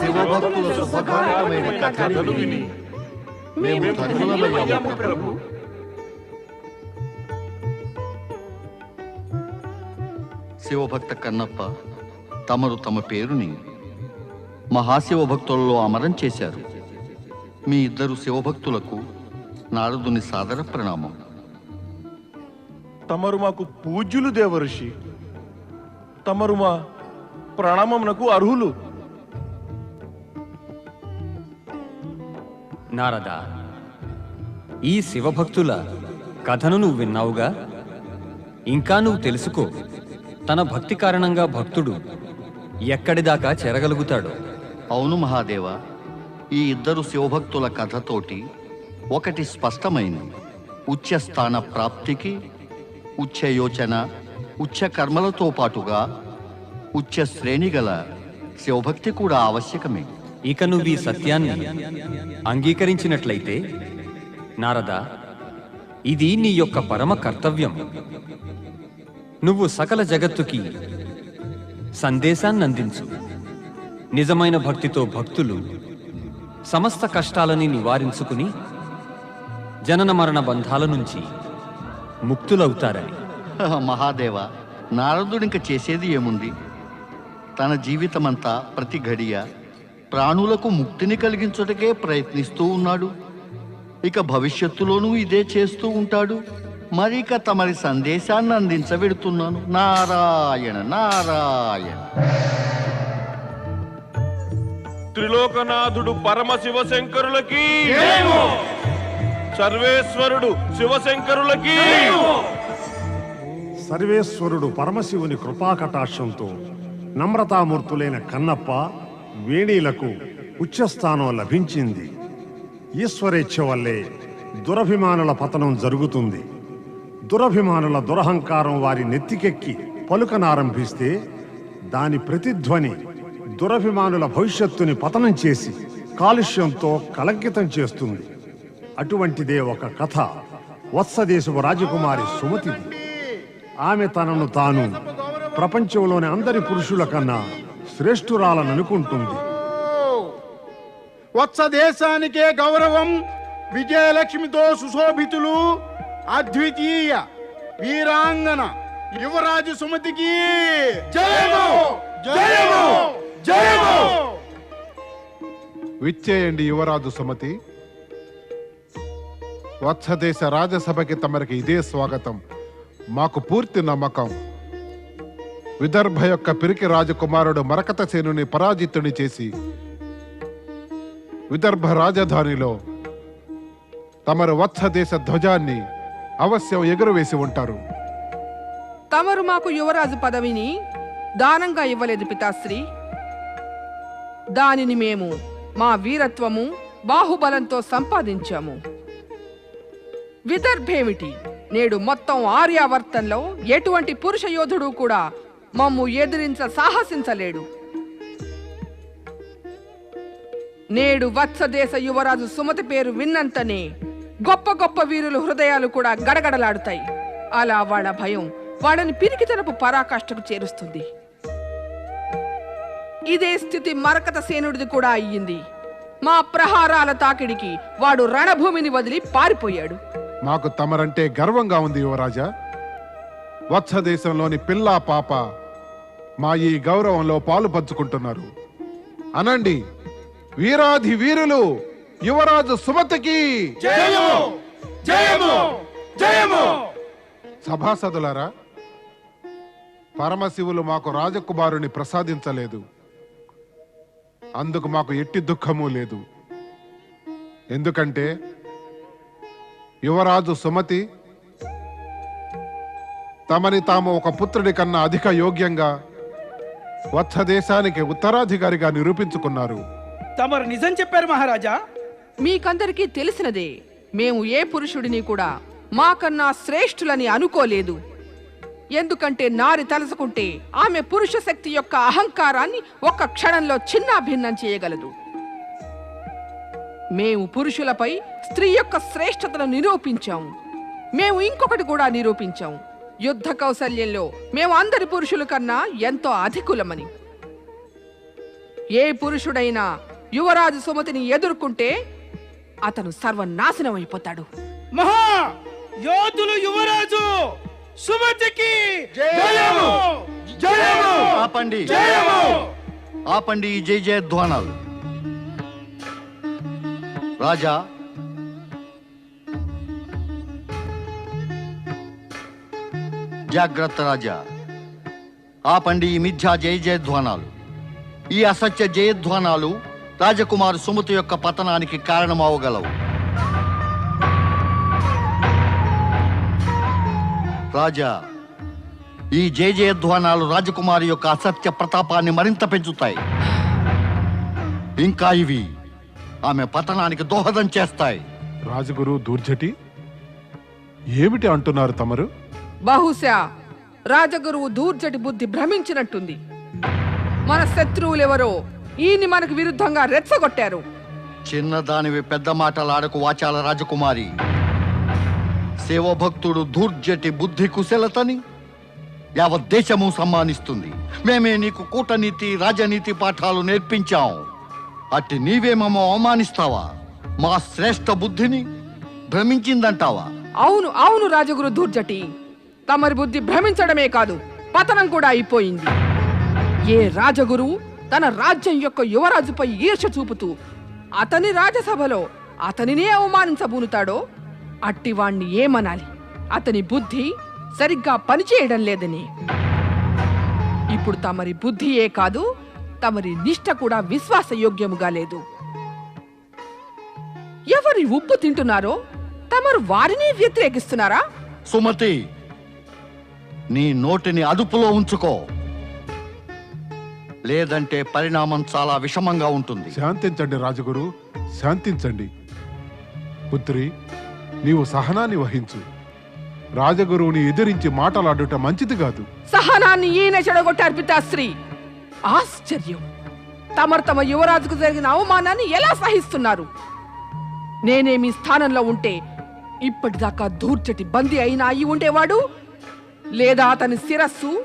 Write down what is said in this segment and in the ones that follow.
శివభక్తుల శుభకార్యమైన కథలు విని మేము ధన్యులమయ్యాము ప్రభు శివభక్త కన్నప్ప తమరు తమ పేరుని మహాశివభక్తులలో అమరం చేశారు. మీ ఇద్దరు శివభక్తులకు నారదుని సాదర ప్రణామం. తమరు మాకు పూజ్యులు దేవఋషి తమరు మా ప్రణామమునకు అర్హులు. నారద ఈ శివభక్తుల కథను నువ్వు విన్నావుగా? ఇంకా నువ్వు తెలుసుకో తన భక్తి కారణంగా భక్తుడు ఎక్కడిదాకా చేరగలుగుతాడో? అవును మహాదేవ ఈ ఇద్దరు శివభక్తుల కథతోటి ఒకటి స్పష్టమైంది ఉచ్చస్థాన ప్రాప్తికి ఉచ్చ యోచన కర్మలతో పాటుగా ఉచ్ఛ శ్రేణి గల శివభక్తి కూడా ఆవశ్యకమే. ఇక నువ్వు ఈ సత్యాన్ని అంగీకరించినట్లయితే నారద ఇది నీ యొక్క పరమ కర్తవ్యం. నువ్వు సకల జగత్తుకి సందేశాన్ని అందించు నిజమైన భక్తితో భక్తులు సమస్త కష్టాలని నివారించుకుని జనన మరణ బంధాల నుంచి ముక్తులవుతారని. మహాదేవ నారదుడింక చేసేది ఏముంది? తన జీవితమంతా ప్రతి ఘడియ ప్రాణులకు ముక్తిని కలిగించుటకే ప్రయత్నిస్తూ ఉన్నాడు. ఇక భవిష్యత్తులోనూ ఇదే చేస్తూ ఉంటాడు. మరిక తమరి సందేశాన్ని అందించబెడుతున్నాను. నారాయణ నారాయణ. త్రిలోకనాథుడు పరమ శివశంకరులకి సర్వేశ్వరుడు శివశంకరులకి సర్వేశ్వరుడు పరమశివుని కృపాకటాక్షంతో నమ్రతామూర్తులైన కన్నప్ప వేణీలకు ఉచ్చస్థానం లభించింది. ఈశ్వరేచ్ఛ వల్లే దురభిమానుల పతనం జరుగుతుంది. దురభిమానుల దురహంకారం వారి నెత్తికెక్కి పలుకనారంభిస్తే దాని ప్రతిధ్వని దురభిమానుల భవిష్యత్తుని పతనం చేసి కాలుష్యంతో కలంకితం చేస్తుంది. అటువంటిదే ఒక కథ. వత్సదేశపు రాజకుమారి సుమతిది. ఆమె తనను తాను ప్రపంచంలోని అందరి పురుషుల కన్నా శ్రేష్ఠురాలననుకుంటుంది. వత్స దేశానికే గౌరవం విజయలక్ష్మితో సుశోభితులు అద్వితీయ వీరాంగన యువరాజు సుమతికి జయము! జయము! జయము! విచ్చేయండి యువరాజు సుమతి. వత్సదేశ రాజసభకి తమరికి ఇదే స్వాగతం. మాకు పూర్తి నమ్మకం. విదర్భ యొక్క పిరికి రాజకుమారుడు మరకతసేనుని పరాజితుని చేసి విదర్భ రాజధానిలో తమరు వత్సదేశ ధ్వజాన్ని అవశ్యం ఎగురవేసి ఉంటారు. తమరు మాకు యువరాజు పదవిని దానంగా ఇవ్వలేదు పితాశ్రీ. దానిని మేము మా వీరత్వము బాహుబలంతో సంపాదించాము. విదర్భేమిటి? నేడు మొత్తం ఆర్యావర్తంలో ఎటువంటి పురుష యోధుడు కూడా మమ్ము ఎదిరించ సాహసించలేడు. నేడు వత్సదేశ యువరాజు సుమతి పేరు విన్నంతనే గొప్ప గొప్ప వీరుల హృదయాలు కూడా గడగడలాడుతాయి. అలా వాళ్ళ భయం వాళ్ళని పిరికితనపు పరాకాష్ఠకు చేరుస్తుంది. ఇదే స్థితి మరకత సేనుడిది కూడా అయ్యింది. మా ప్రహారాల తాకిడికి వాడు రణభూమిని వదిలి పారిపోయాడు. మాకు తమరంటే గర్వంగా ఉంది యువరాజా. వత్స దేశంలోని పిల్లా పాప మా ఈ గౌరవంలో పాలు పంచుకుంటున్నారు. అనండి వీరాధి వీరులు యువరాజు సుమతికి సభాసదులారా పరమశివులు మాకు రాజకుమారుని ప్రసాదించలేదు. అందుకు మాకు ఎట్టి దుఃఖము లేదు. ఎందుకంటే యువరాజు సుమతి తమని తాము ఒక పుత్రుడి కన్నా అధిక యోగ్యంగా వత్స దేశానికి ఉత్తరాధికారిగా నిరూపించుకున్నారు. తమరు నిజం చెప్పారు మహారాజా. మీకందరికీ తెలిసినదే మేము ఏ పురుషుడిని కూడా మాకన్నా శ్రేష్ఠులని అనుకోలేదు. ఎందుకంటే నారి తలుసుకుంటే ఆమె పురుష శక్తి యొక్క అహంకారాన్ని ఒక్క క్షణంలో చిన్నాభిన్నం చేయగలదు. మేము పురుషులపై స్త్రీ యొక్క శ్రేష్టతను నిరూపించాం. మేము ఇంకొకటి కూడా నిరూపించాం. యుద్ధ కౌశల్యంలో మేము అందరి పురుషుల కన్నా ఎంతో అధికులమని. ఏ పురుషుడైనా యువరాజు సుమతిని ఎదుర్కొంటే అతను సర్వనాశనం అయిపోతాడు. మహా! యోధులు యువరాజు సుమతికి జయము! జయము! ఆపండి. జయము! ఆపండి ఈ జై జయధ్వానాలు రాజా జాగ్రత్త రాజా. ఆపండి ఈ మిథ్యా జయ జయధ్వానాలు. ఈ అసత్య జయధ్వానాలు రాజకుమారు సుమతి యొక్క పతనానికి కారణమవగలవు. రాజా ఈ జయ జయధ్వానాలు రాజకుమారి యొక్క అసత్య ప్రతాపాన్ని మరింత పెంచుతాయి. ఇంకా ఇవి ఆమె పతనానికి దోహదం చేస్తాయి. రాజగురు దూర్జటి ఏమిటి అంటున్నారు తమరు? బహుశా రాజగురువు దూర్జటి బుద్ధి భ్రమించినట్టుంది. మన శత్రువులెవరో ఈయన్ని మనకు విరుద్ధంగా రెచ్చగొట్టారు. చిన్నదానివి పెద్ద మాటలాడకు వాచాల రాజకుమారి. శివభక్తుడు దూర్జటి బుద్ధి కుశలతని యావత్ దేశము సమ్మానిస్తుంది. మేమే నీకు కూటనీతి రాజనీతి పాఠాలు నేర్పించాం. అట్టి నీవేమో అవమానిస్తావా? మా శ్రేష్ఠ బుద్ధిని భ్రమించిందంటావా? అవును అవును రాజగురు దూర్జటి. తమరి బుద్ధి భ్రమించడమే కాదు పతనం కూడా అయిపోయింది. ఏ రాజగురువు తన రాజ్యం యొక్క యువరాజుపై ఈర్ష చూపుతూ అతని రాజసభలో అతనినే అవమానించబూనుతాడో అట్టివాణ్ణి ఏమనాలి? అతని బుద్ధి సరిగ్గా పనిచేయడం లేదని. ఇప్పుడు తమరి బుద్ధియే కాదు తమరి నిష్ట కూడా విశ్వాసయోగ్యముగా లేదు. ఎవరి ఉప్పు తింటున్నారో తమరు వారిని వ్యతిరేకిస్తున్నారా? సుమతి నీ నోటిని అదుపులో ఉంచుకో. లేదంటే పరిణామం చాలా విషమంగా ఉంటుంది. శాంతించండి రాజగురు శాంతించండి. పుత్రి నీవు సహనాన్ని వహించు. రాజగురువుని ఎదిరించి మాటలాడుట మంచిది కాదు. సహనాన్ని ఈయన చెడగొట్టారు పితాశ్రీ. ఆశ్చర్యం. తమరు తమ యువరాజుకు జరిగిన అవమానాన్ని ఎలా సహిస్తున్నారు? నేనే మీ స్థానంలో ఉంటే ఇప్పటిదాకా దూర్చటి బందీ అయినా అయి ఉండేవాడు? లేదా అతని శిరస్సు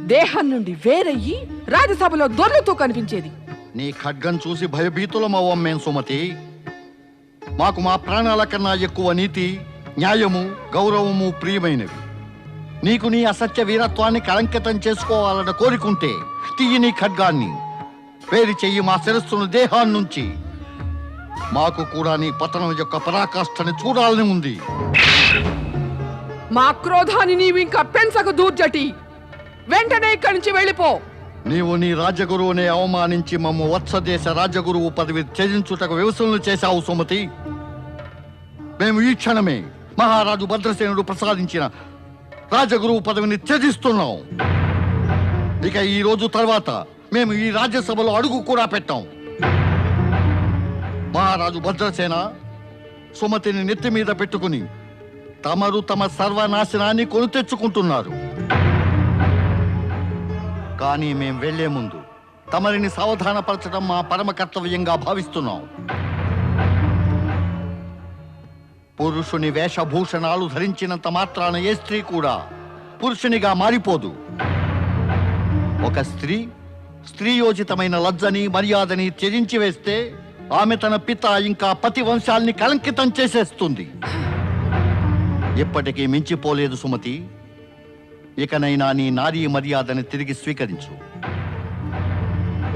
దేహం నుండి వేరయ్యి రాజ్యసభలో దొర్లుతూ కనిపించేది. నీ ఖడ్గం చూసి భయభీతులమవ్వం మేం సుమతి. మాకు మా ప్రాణాల కన్నా ఎక్కువ నీతి న్యాయము గౌరవము ప్రియమైనవి. నీకు నీ అసత్య వీరత్వాన్ని కలంకితం చేసుకోవాలని కోరుకుంటే తీయి నీ ఖడ్గాన్ని. వేరు చెయ్యి మా శిరస్సును దేహాన్నుంచి మాకు కూడా నీ పతనం యొక్క పరాకాష్ఠని చూడాలని ఉంది. మా క్రోధాన్ని నీవు ఇంకా పెంచకు దూర్జటి. వెంటనే ఇక్కడి నుంచి వెళ్ళిపో. నీవు నీ రాజగురువుని అవమానించి మమ్మ వత్సదేశ రాజగురువు పదవి త్యజించుటకు వ్యవసనలు చేశావు సుమతి. మేము ఈ క్షణమే మహారాజు భద్రసేనుడు ప్రసాదించిన రాజగురువు పదవిని త్యజిస్తున్నాం. ఇక ఈ రోజు తర్వాత మేము ఈ రాజ్యసభలో అడుగు కూడా పెట్టాం. మహారాజు భద్రసేన సుమతిని నెత్తి మీద పెట్టుకుని తమరు తమ సర్వనాశనాన్ని కొని తెచ్చుకుంటున్నారు. కానీ మేం వెళ్ళే ముందు తమరిని సావధానపరచడం మా పరమ కర్తవ్యంగా భావిస్తున్నాం. పురుషుని వేషభూషణాలు ధరించినంత మాత్రాన ఏ స్త్రీ కూడా పురుషునిగా మారిపోదు. ఒక స్త్రీ స్త్రీయోచితమైన లజ్జని మర్యాదని త్యజించి వేస్తే ఆమె తన పిత ఇంకా పతి వంశాల్ని కలంకితం చేసేస్తుంది. ఇప్పటికీ మించిపోలేదు సుమతి. ఇకనైనా నీ నారీ మర్యాదని తిరిగి స్వీకరించు.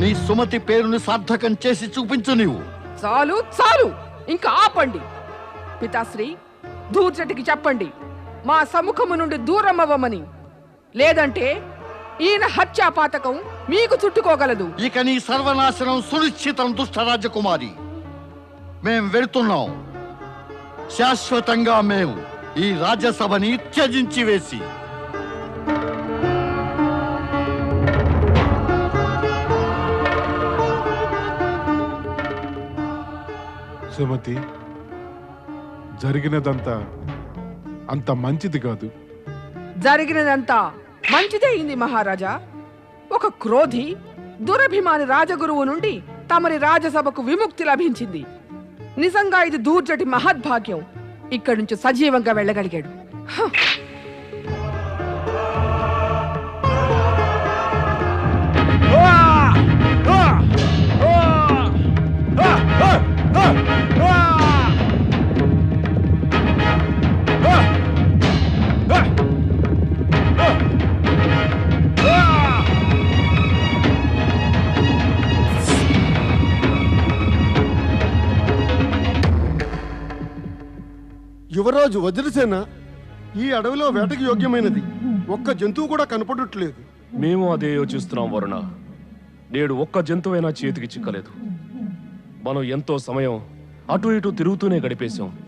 నీ సుమతి పేరుని సార్థకం చేసి చూపించు నీవు. చాలు చాలు! ఇంకా ఆపండి. పితాశ్రీ దూర్జటికి చెప్పండి. మా సముఖము నుండి దూరం అవ్వమని లేదంటే ఈయన హత్యా పాతకం మీకు చుట్టుకోగలదు. ఇక నీ సర్వనాశనం సునిశ్చితం దుష్ట రాజకుమారి. మేం వెళుతున్నాం. శాశ్వతంగా మేము ఈ రాజ్యసభని త్యజించి వేసి. సుమతి జరిగినదంతా అంత మంచిది కాదు. జరిగినదంతా మంచిదే అయింది మహారాజా. ఒక క్రోధి దురభిమాని రాజగురువు నుండి తమరి రాజసభకు విముక్తి లభించింది. నిజంగా ఇది దూర్జటి మహద్భాగ్యం. ఇక్కడి నుంచి సజీవంగా వెళ్ళగలిగాడు. యువరాజు వజ్రసేన ఈ అడవిలో వేటకి యోగ్యమైనది. ఒక్క జంతువు కూడా కనపడట్లేదు. మేము అదే యోచిస్తున్నాం వరుణ. నేడు ఒక్క జంతువైనా చేతికి చిక్కలేదు. మనం ఎంతో సమయం అటు ఇటు తిరుగుతూనే గడిపేశాం.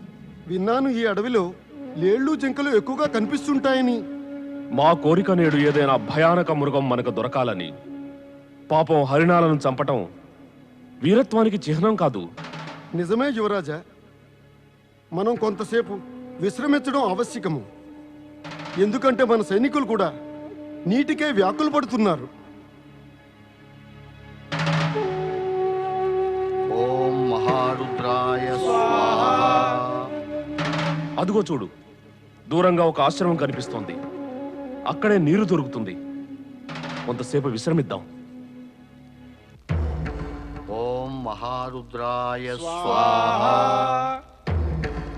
విన్నాను ఈ అడవిలో లేళ్ళు జింకలు ఎక్కువగా కనిపిస్తుంటాయని. మా కోరిక నేడు ఏదైనా భయానక మృగం మనకు దొరకాలని. పాపం హరిణాలను చంపటం వీరత్వానికి చిహ్నం కాదు. నిజమే యువరాజా. మనం కొంతసేపు విశ్రమించడం ఆవశ్యకము. ఎందుకంటే మన సైనికులు కూడా నీటికే వ్యాకులు పడుతున్నారు. ఓం మహారుద్రాయ స్వాహ. అదిగో చూడు దూరంగా ఒక ఆశ్రమం కనిపిస్తోంది. అక్కడే నీరు దొరుకుతుంది. కొంతసేపు విశ్రమిద్దాం. ఓం మహారుద్రాయ స్వాహ.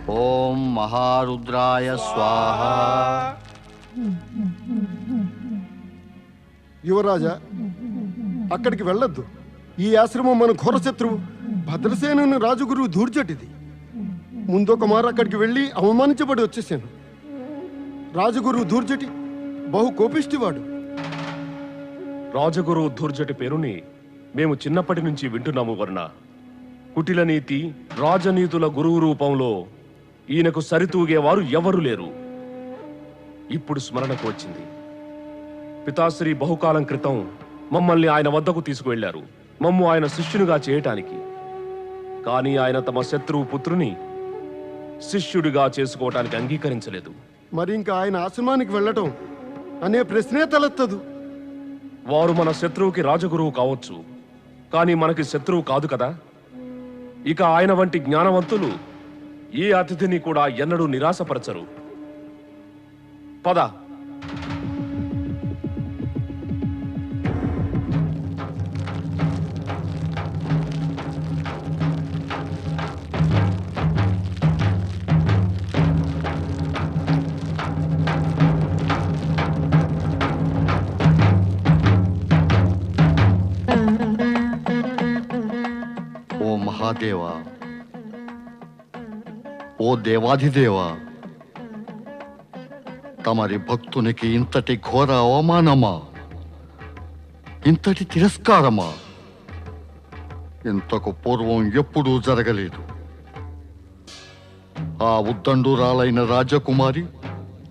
ఓం మహారుద్రాయ స్వాహ. యువరాజా అక్కడికి వెళ్ళొద్దు. ఈ ఆశ్రమం మన ఘోర శత్రువు. భద్రసేనని రాజగురువు దూర్చటిది ముందొక మారు అక్కడికి వెళ్ళి అవమానించబడి వచ్చేసాను. రాజగురువు దూర్జటి బహు కోపిష్టివాడు. రాజగురు ధూర్జటి పేరుని మేము చిన్నప్పటి నుంచి వింటున్నాము వరుణ. కుటిల నీతి రాజనీతుల గురువు రూపంలో ఈయనకు సరితూగేవారు ఎవరు లేరు. ఇప్పుడు స్మరణకు వచ్చింది. పితాశ్రీ బహుకాలం క్రితం మమ్మల్ని ఆయన వద్దకు తీసుకువెళ్ళారు మమ్ము ఆయన శిష్యునిగా చేయటానికి. కానీ ఆయన తమ శత్రువు పుత్రుని శిష్యుడిగా చేసుకోవటానికి అంగీకరించలేదు. మరి ఇంకా ఆయన ఆశ్రమానికి వెళ్ళటం అనే ప్రశ్నే తలెత్తదు. వారు మన శత్రువుకి రాజగురువు కావచ్చు. కానీ మనకి శత్రువు కాదు కదా. ఇక ఆయన వంటి జ్ఞానవంతులు ఏ అతిథిని కూడా ఎన్నడూ నిరాశపరచరు. పద. ఓ మహాదేవా ఓ దేవాధిదేవా తమరి భక్తునికి ఇంతటి ఘోర అవమానమా? ఇంతటి తిరస్కారమా? ఇంతకు పూర్వం ఎప్పుడూ జరగలేదు. ఆ ఉద్దండురాలైన రాజకుమారి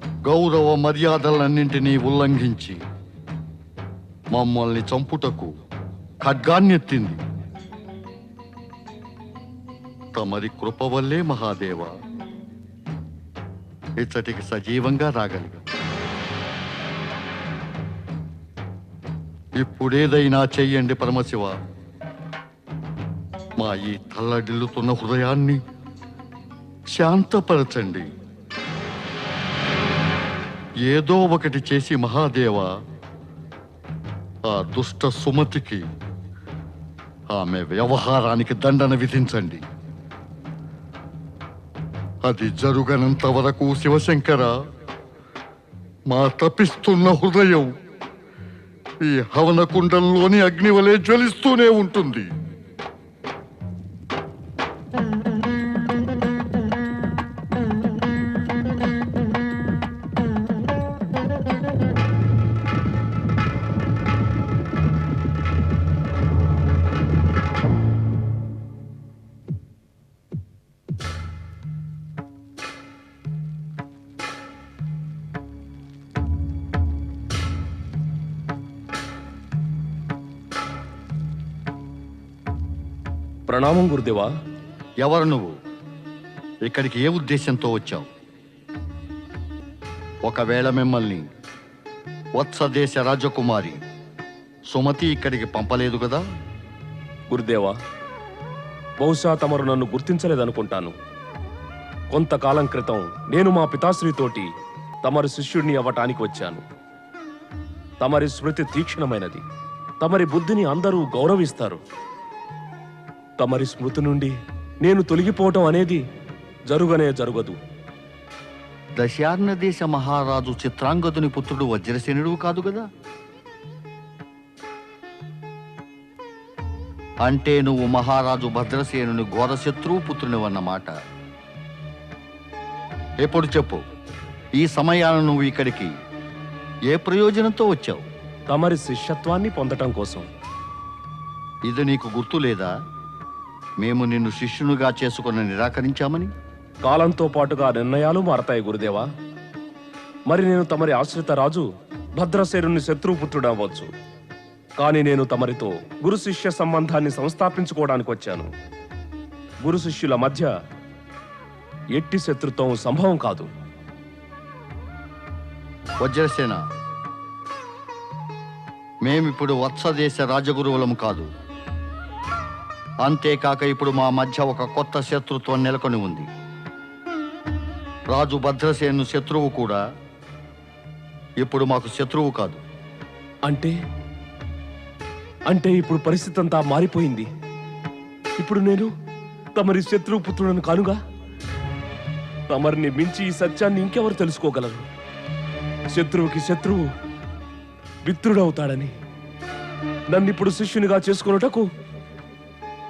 గౌరవ మర్యాదలన్నింటినీ ఉల్లంఘించి మమ్మల్ని చంపుటకు ఖడ్గాన్నెత్తింది. తమరి కృప వల్లే మహాదేవ. ఇచ్చటికి సజీవంగా రాగలిగా. ఇప్పుడేదైనా చెయ్యండి పరమశివ. మా ఈ తల్లడిల్లుతున్న హృదయాన్ని శాంతపరచండి. ఏదో ఒకటి చేసి మహాదేవ ఆ దుష్ట సుమతికి ఆమె వ్యవహారానికి దండన విధించండి. అది జరుగనంత వరకు శివశంకర మా తపిస్తున్న హృదయం ఈ హవన కుండంలోని అగ్నివలే జ్వలిస్తూనే ఉంటుంది. ప్రణామం గురుదేవా. ఎవరు నువ్వు? ఇక్కడికి ఏ ఉద్దేశంతో వచ్చావు? ఒకవేళ మిమ్మల్ని వత్సదేశ రాజకుమారి సుమతి ఇక్కడికి పంపలేదు కదా? గురుదేవా బహుశా తమరు నన్ను గుర్తించలేదనుకుంటాను. కొంతకాలం క్రితం నేను మా పితాశ్రీతోటి తమరి శిష్యుడిని అవ్వటానికి వచ్చాను. తమరి స్మృతి తీక్షణమైనది. తమరి బుద్ధిని అందరూ గౌరవిస్తారు. తమరి స్మృతి నుండి నేను తొలగిపోవటం అనేది జరుగనే జరగదు. దశార్ణ దేశ మహారాజు చిత్రాంగదుని పుత్రుడు వజ్రసేనుడు కాదు కదా? అంటే నువ్వు మహారాజు భద్రసేనుని ఘోర శత్రువు పుత్రునివన్నమాట. ఎప్పుడు చెప్పు ఈ సమయాన నువ్వు ఇక్కడికి ఏ ప్రయోజనంతో వచ్చావు? తమరి శిష్యత్వాన్ని పొందటం కోసం. ఇది నీకు గుర్తు లేదా? మేము నిన్ను శిష్యునిగా చేసుకుని నిరాకరించామని? కాలంతో పాటుగా నిర్ణయాలు మారతాయి గురుదేవా. మరి నేను తమరి ఆశ్రిత రాజు భద్రసేనుని శత్రుపుత్రుడవచ్చు కానీ నేను తమరితో గురు శిష్య సంబంధాన్ని సంస్థాపించుకోవడానికి వచ్చాను. గురు శిష్యుల మధ్య ఎట్టి శత్రుత్వం సంభవం కాదు. వజ్రసేన మేమిప్పుడు వత్సదేశ రాజగురువులము కాదు. అంతేకాక ఇప్పుడు మా మధ్య ఒక కొత్త శత్రుత్వం నెలకొని ఉంది. రాజు భద్రసేను శత్రువు కూడా ఇప్పుడు మాకు శత్రువు కాదు. అంటే? అంటే ఇప్పుడు పరిస్థితి అంతా మారిపోయింది. ఇప్పుడు నేను తమరి శత్రువు పుత్రులను కానుగా? తమరిని మించి ఈ సత్యాన్ని ఇంకెవరు తెలుసుకోగలరు? శత్రువుకి శత్రువు మిత్రుడవుతాడని. నన్ను ఇప్పుడు శిష్యునిగా చేసుకున్నటకు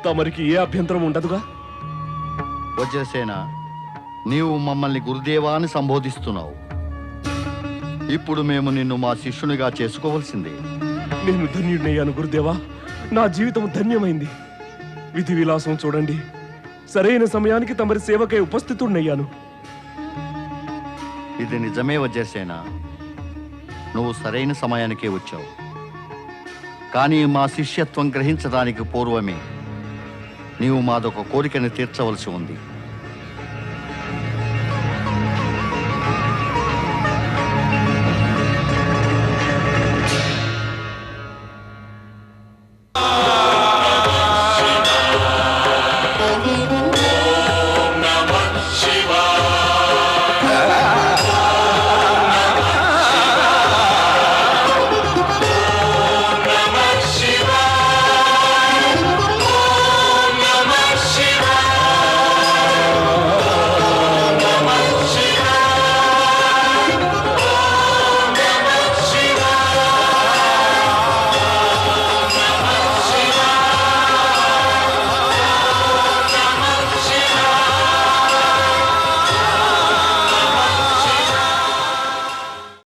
తమరికి ఏ అభ్యంతరం ఉండదుగా? వజ్రసేన నీవు మమ్మల్ని గురుదేవా అని సంబోధిస్తున్నావు. ఇప్పుడు మేము నిన్ను మా శిష్యునిగా చేసుకోవలసిందే. నేను ధన్యుడినయ్యాను గురుదేవా. నా జీవితం ధన్యమైంది. విధి విలాసం చూడండి. సరైన సమయానికి తమరి సేవకై ఉపస్థితుడినయ్యాను. ఇది నిజమే వజ్రసేన. నువ్వు సరైన సమయానికే వచ్చావు. కానీ మా శిష్యత్వం గ్రహించడానికి పూర్వమే. నీవు మాదొక కోరికను తీర్చవలసి ఉంది.